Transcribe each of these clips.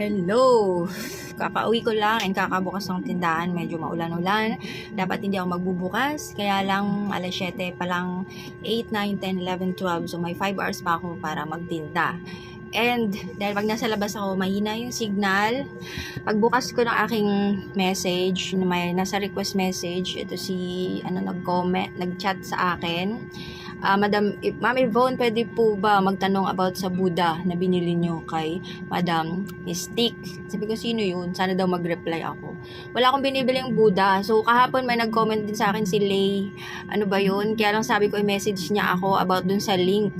Hello! Kakauwi ko lang and kakabukas ng tindahan. Medyo maulan-ulan. Dapat hindi ako magbubukas. Kaya lang alas 7 pa lang 8, 9, 10, 11, 12. So may 5 hours pa ako para magtinda. And dahil pag nasa labas ako, mahina yung signal. Pagbukas ko ng aking message, may nasa request message, ito si ano nag-comment, nag-chat sa akin. Ah, Madam, if, Ma'am Yvonne, pwede po ba magtanong about sa Buddha na binili nyo kay Madam Mystique? Sabi ko, sino yun? Sana daw mag-reply ako. Wala akong binibiling Buddha. So, kahapon may nag-comment din sa akin si Lay. Ano ba yun? Kaya lang sabi ko, i-message niya ako about dun sa link.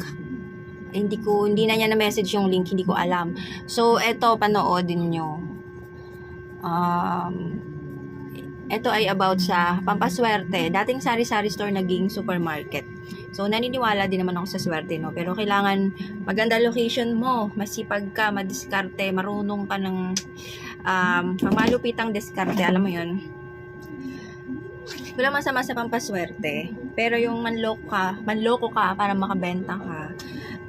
Eh, hindi ko, hindi na niya na-message yung link, hindi ko alam. So, eto, panoodin nyo. Um, ito ay about sa pampaswerte. Dating sari-sari store naging supermarket. So, naniniwala din naman ako sa swerte, no? Pero kailangan maganda location mo, masipag ka, madiskarte, marunong ka ng um, malupitang diskarte, alam mo yun. Wala masama sa pampaswerte. Pero yung manloko ka, manloko ka para makabenta ka,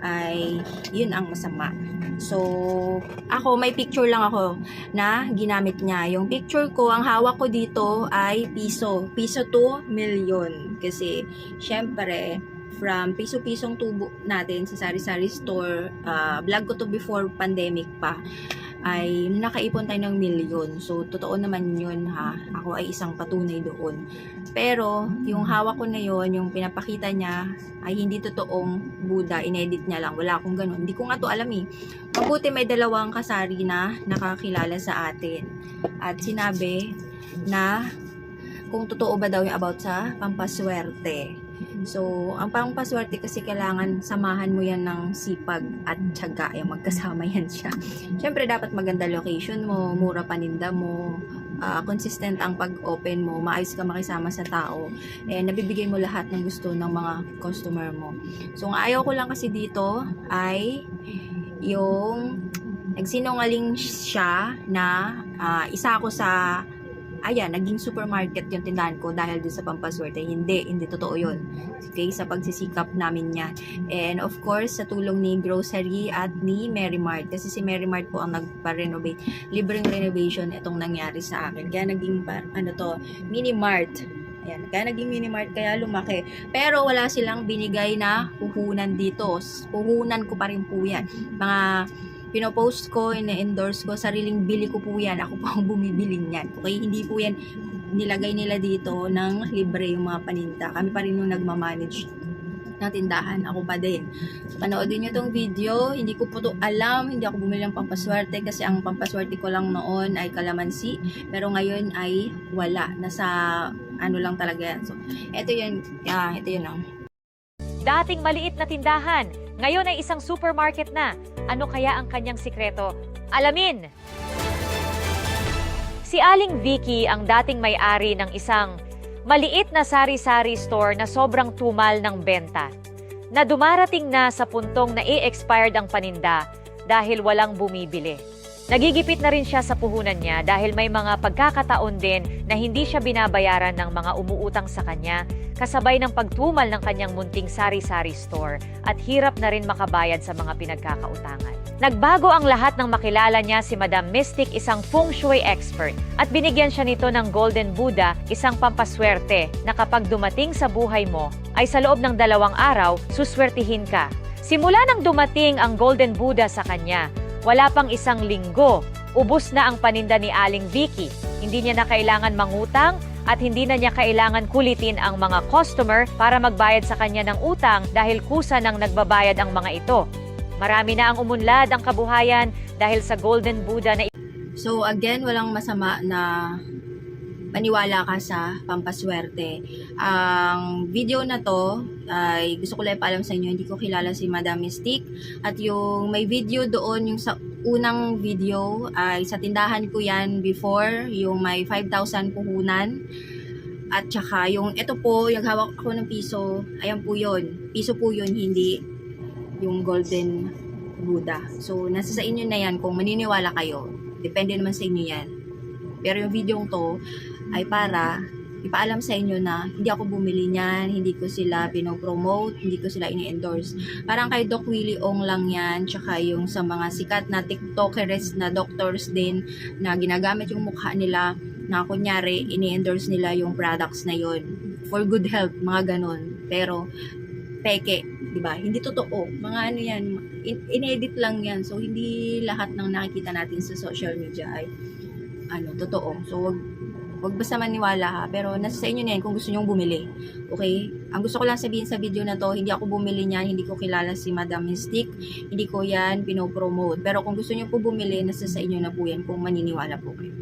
ay yun ang masama. So, ako, may picture lang ako na ginamit niya. Yung picture ko, ang hawak ko dito ay piso. Piso to million. Kasi, syempre, from piso-pisong tubo natin sa sari-sari store, ah, vlog ko to before pandemic pa, ay nakaipon tayo ng million. So, totoo naman yun ha. Ako ay isang patunay doon. Pero, yung hawak ko na yun, yung pinapakita niya, ay hindi totoong Buddha. Inedit niya lang. Wala akong ganun. Hindi ko nga to alam eh. Mabuti may dalawang kasari na nakakilala sa atin. At sinabi na kung totoo ba daw yung about sa pampaswerte. So, ang pampaswerte kasi kailangan samahan mo yan ng sipag at tiyaga. Yung magkasama yan siya. Siyempre, dapat maganda location mo, mura paninda mo, ah, consistent ang pag-open mo, maayos ka makisama sa tao, eh, nabibigay mo lahat ng gusto ng mga customer mo. So, ang ayaw ko lang kasi dito ay yung nagsinungaling siya na ah, isa ako sa ayan, naging supermarket yung tindahan ko dahil dun sa pampaswerte. Hindi, hindi totoo yun. Okay, sa pagsisikap namin yan. And of course, sa tulong ni Grocery at ni Mary Mart. Kasi si Mary Mart po ang nagpa-renovate. Libreng renovation itong nangyari sa akin. Kaya naging, ano to, mini mart. Ayan, kaya naging mini mart, kaya lumaki. Pero wala silang binigay na puhunan dito. Puhunan ko pa rin po yan. Mga pinopost ko, ina-endorse ko, sariling bili ko po yan. Ako po ang bumibili niyan. Okay, hindi po yan nilagay nila dito ng libre yung mga paninda. Kami pa rin yung nagmamanage ng tindahan. Ako pa din. Panoodin nyo tong video. Hindi ko po to alam. Hindi ako bumili ng pampaswerte kasi ang pampaswerte ko lang noon ay kalamansi. Pero ngayon ay wala. Nasa ano lang talaga yan. So, eto yun. Ah, ito yun. Oh. Dating maliit na tindahan, ngayon ay isang supermarket na. Ano kaya ang kanyang sikreto? Alamin! Si Aling Vicky ang dating may-ari ng isang maliit na sari-sari store na sobrang tumal ng benta. Na dumarating na sa puntong na i-expired ang paninda dahil walang bumibili. Nagigipit na rin siya sa puhunan niya dahil may mga pagkakataon din na hindi siya binabayaran ng mga umuutang sa kanya kasabay ng pagtumal ng kanyang munting sari-sari store at hirap na rin makabayad sa mga pinagkakautangan. Nagbago ang lahat ng makilala niya si Madam Mystic, isang feng shui expert, at binigyan siya nito ng Golden Buddha, isang pampaswerte na kapag dumating sa buhay mo, ay sa loob ng dalawang araw, suswertihin ka. Simula nang dumating ang Golden Buddha sa kanya, wala pang isang linggo, ubos na ang paninda ni Aling Vicky. Hindi niya na kailangan mangutang at hindi na niya kailangan kulitin ang mga customer para magbayad sa kanya ng utang dahil kusa nang nagbabayad ang mga ito. Marami na ang umunlad ang kabuhayan dahil sa Golden Buddha na So again, walang masama na maniwala ka sa pampaswerte. Ang video na to ay gusto ko lang ipaalam sa inyo, hindi ko kilala si Madam Mystique. At yung may video doon, yung sa unang video ay sa tindahan ko yan before, yung may 5,000 puhunan. At saka yung ito po, yung hawak ako ng piso, ayan po yun. Piso po yun, hindi yung golden Buddha. So, nasa sa inyo na yan kung maniniwala kayo. Depende naman sa inyo yan. Pero yung video to ay para ipaalam sa inyo na hindi ako bumili niyan, hindi ko sila pinopromote, hindi ko sila ini-endorse. Parang kay Doc Willie Ong lang yan, tsaka yung sa mga sikat na TikTokers na doctors din na ginagamit yung mukha nila na kunyari ini-endorse nila yung products na yon for good health, mga ganon. Pero peke, 'di ba? Hindi totoo. Mga ano 'yan, in- inedit lang 'yan. So hindi lahat ng nakikita natin sa social media ay ano, totoo. So wag basta maniwala ha, pero nasa sa inyo na yan kung gusto niyo bumili. Okay? Ang gusto ko lang sabihin sa video na to, hindi ako bumili niyan, hindi ko kilala si Madam Mystique, hindi ko yan pinopromote. Pero kung gusto niyo po bumili, nasa sa inyo na po yan kung maniniwala po kayo.